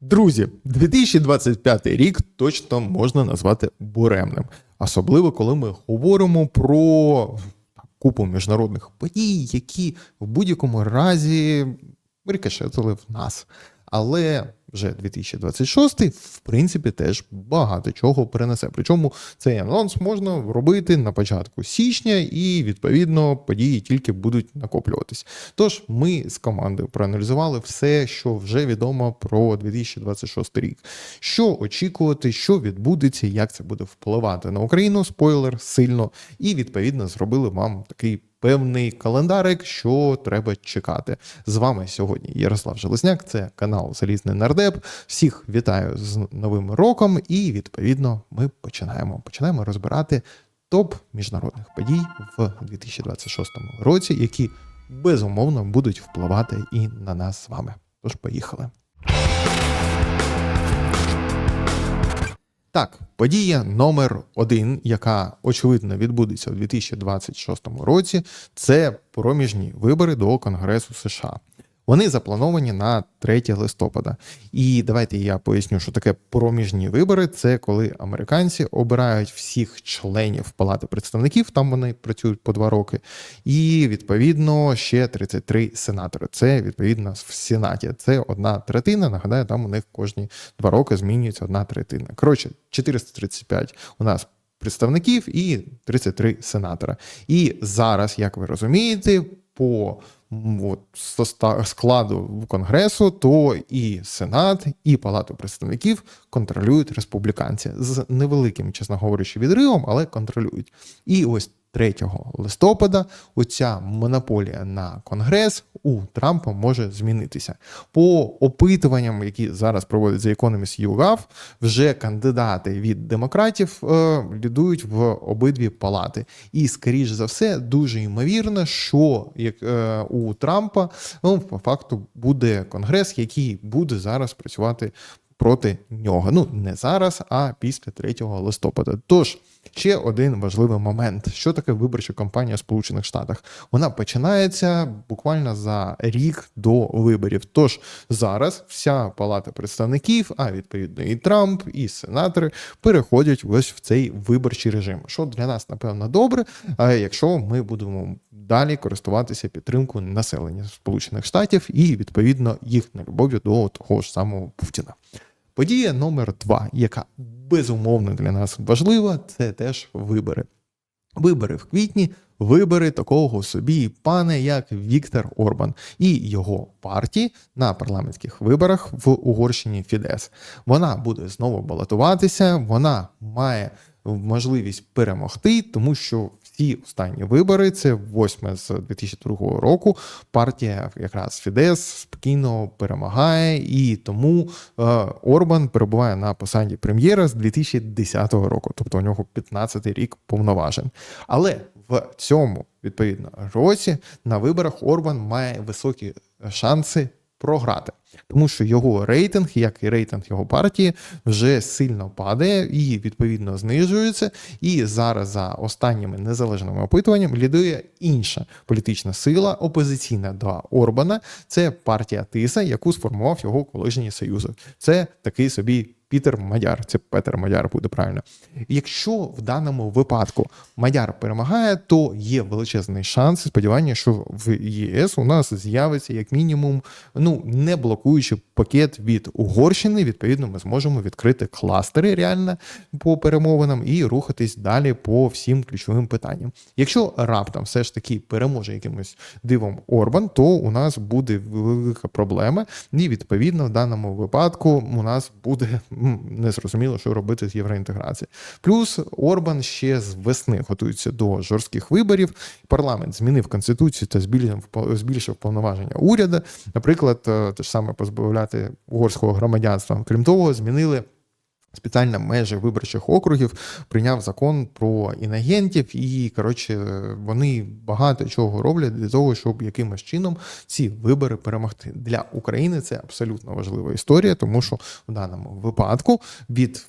Друзі, 2025 рік точно можна назвати буремним, особливо коли ми говоримо про купу міжнародних подій, які в будь-якому разі рикошетили в нас. Але вже 2026, в принципі, теж багато чого перенесе. Причому цей анонс можна робити на початку січня, і відповідно події тільки будуть накоплюватись. Тож ми з командою проаналізували все, що вже відомо про 2026 рік. Що очікувати, що відбудеться, як це буде впливати на Україну. Спойлер сильно, і відповідно зробили вам такий. Певний календарик, що треба чекати. З вами сьогодні Ярослав Железняк, це канал Залізний Нардеп. Всіх вітаю з новим роком, і відповідно ми починаємо. Починаємо розбирати топ міжнародних подій в 2026 році, які безумовно будуть впливати і на нас з вами. Тож поїхали. Так, подія номер один, яка очевидно відбудеться у 2026 році, це проміжні вибори до Конгресу США. Вони заплановані на 3 листопада. І давайте я поясню, що таке проміжні вибори. Це коли американці обирають всіх членів Палати представників, там вони працюють по два роки, і відповідно ще 33 сенатори. Це відповідно в Сенаті. Це одна третина. Нагадаю, там у них кожні два роки змінюється одна третина. Коротше, 435 у нас. Представників і 33 сенатора. І зараз, як ви розумієте, по от, складу Конгресу, то і Сенат, і Палату представників контролюють республіканці з невеликим, чесно говорячи, відривом, але контролюють. І ось 3 листопада оця монополія на конгрес у Трампа може змінитися. По опитуванням, які зараз проводить The Economist YouGov, вже кандидати від демократів е, лідують в обидві палати. І, скоріш за все, дуже ймовірно, що як е, у Трампа ну, по факту буде конгрес, який буде зараз працювати проти нього. Ну не зараз, а після 3 листопада. Тож. Ще один важливий момент: що таке виборча кампанія в Сполучених Штатах? Вона починається буквально за рік до виборів. Тож зараз вся палата представників, а відповідно і Трамп, і сенатори переходять ось в цей виборчий режим. Що для нас напевно добре. А якщо ми будемо далі користуватися підтримкою населення Сполучених Штатів і відповідно їхньою любов'ю до того ж самого Путіна. Подія номер два, яка безумовно для нас важлива, це теж вибори. Вибори в квітні, вибори такого собі пана, як Віктор Орбан і його партії на парламентських виборах в Угорщині Фідес. Вона буде знову балотуватися, вона має можливість перемогти, тому що всі останні вибори, це восьме з 2002 року. Партія якраз Фідес спокійно перемагає, і тому е, Орбан перебуває на посаді прем'єра з 2010 року, тобто у нього 15-й рік повноважень. Але в цьому відповідно році на виборах Орбан має високі шанси програти, тому що його рейтинг, як і рейтинг його партії, вже сильно падає і відповідно знижується. І зараз за останніми незалежними опитуваннями лідує інша політична сила, опозиційна до Орбана. Це партія Тиса, яку сформував його колишній союзок. Це такий собі. Пітер Мадяр, це Петер Мадяр буде правильно. Якщо в даному випадку Мадяр перемагає, то є величезний шанс сподівання, що в ЄС у нас з'явиться як мінімум ну не блокуючий пакет від Угорщини. Відповідно, ми зможемо відкрити кластери реально по перемовинам і рухатись далі по всім ключовим питанням. Якщо раптом все ж таки переможе якимось дивом Орбан, то у нас буде велика проблема, і відповідно в даному випадку у нас буде незрозуміло, що робити з євроінтеграцією. Плюс Орбан ще з весни готується до жорстких виборів. Парламент змінив конституцію та збільшив повноваження уряду. Наприклад, е, те ж саме позбавляти угорського громадянства. Крім того, змінили. Спеціально межі виборчих округів прийняв закон про інагентів, і коротше вони багато чого роблять для того, щоб якимось чином ці вибори перемогти для України. Це абсолютно важлива історія, тому що в даному випадку від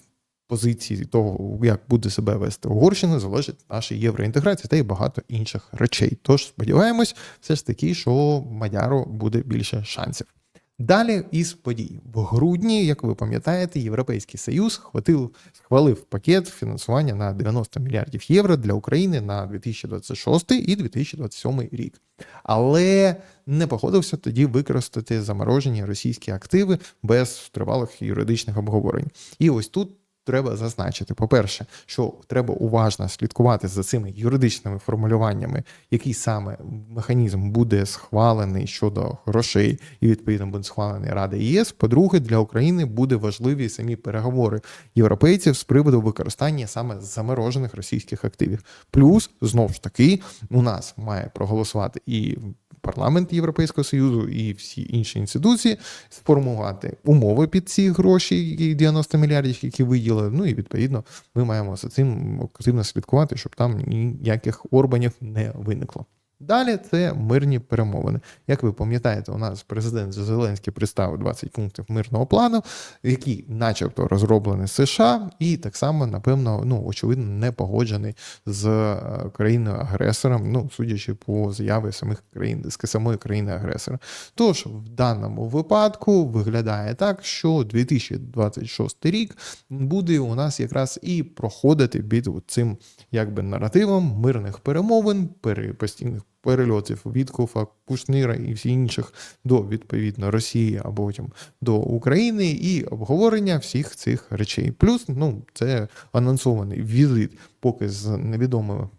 позиції того, як буде себе вести Угорщина, залежить наша євроінтеграція та й багато інших речей. Тож сподіваємось, все ж таки, що Мадяру буде більше шансів. Далі із подій в грудні, як ви пам'ятаєте, Європейський Союз хватив, схвалив пакет фінансування на 90 мільярдів євро для України на 2026 і 2027 рік. Але не погодився тоді використати заморожені російські активи без тривалих юридичних обговорень. І ось тут треба зазначити: по-перше, що треба уважно слідкувати за цими юридичними формулюваннями, який саме механізм буде схвалений щодо грошей і відповідно буде схвалений Рада ЄС. По-друге, для України буде важливі самі переговори європейців з приводу використання саме заморожених російських активів. Плюс знову ж таки у нас має проголосувати і парламент Європейського Союзу і всі інші інституції сформувати умови під ці гроші, які 90 мільярдів, які виділили. Ну і відповідно ми маємо за цим активно слідкувати, щоб там ніяких орбанів не виникло. Далі це мирні перемовини. Як ви пам'ятаєте, у нас президент Зеленський представив 20 пунктів мирного плану, який, начебто, розроблений США, і так само, напевно, ну очевидно, не погоджений з е, країною-агресором, ну судячи по заяві самих країн з самої країни-агресора. Тож в даному випадку виглядає так, що 2026 рік буде у нас якраз і проходити під цим якби наративом мирних перемовин, пере- постійних перельотів Віткофа, Кушнира і всіх інших до відповідно Росії або потім до України і обговорення всіх цих речей. Плюс, ну, це анонсований візит поки з невідомими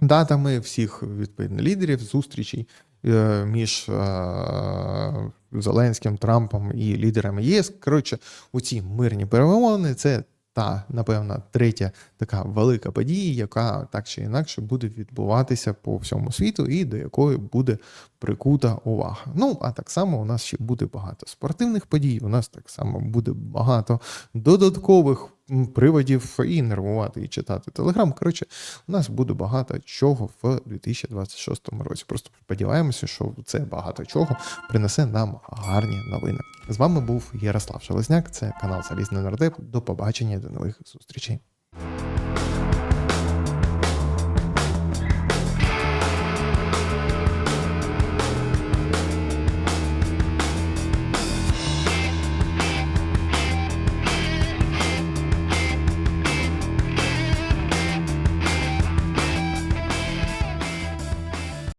датами всіх відповідно лідерів зустрічей е, між е, Зеленським, Трампом і лідерами ЄС. Коротше, оці мирні перемовини це та, напевно, третя така велика подія, яка так чи інакше буде відбуватися по всьому світу, і до якої буде прикута увага. Ну, а так само у нас ще буде багато спортивних подій, у нас так само буде багато додаткових приводів і нервувати, і читати телеграм. Коротше, у нас буде багато чого в 2026 році. Просто сподіваємося, що це багато чого принесе нам гарні новини. З вами був Ярослав Шелезняк, це канал Залізний Нардеп. До побачення, до нових зустрічей.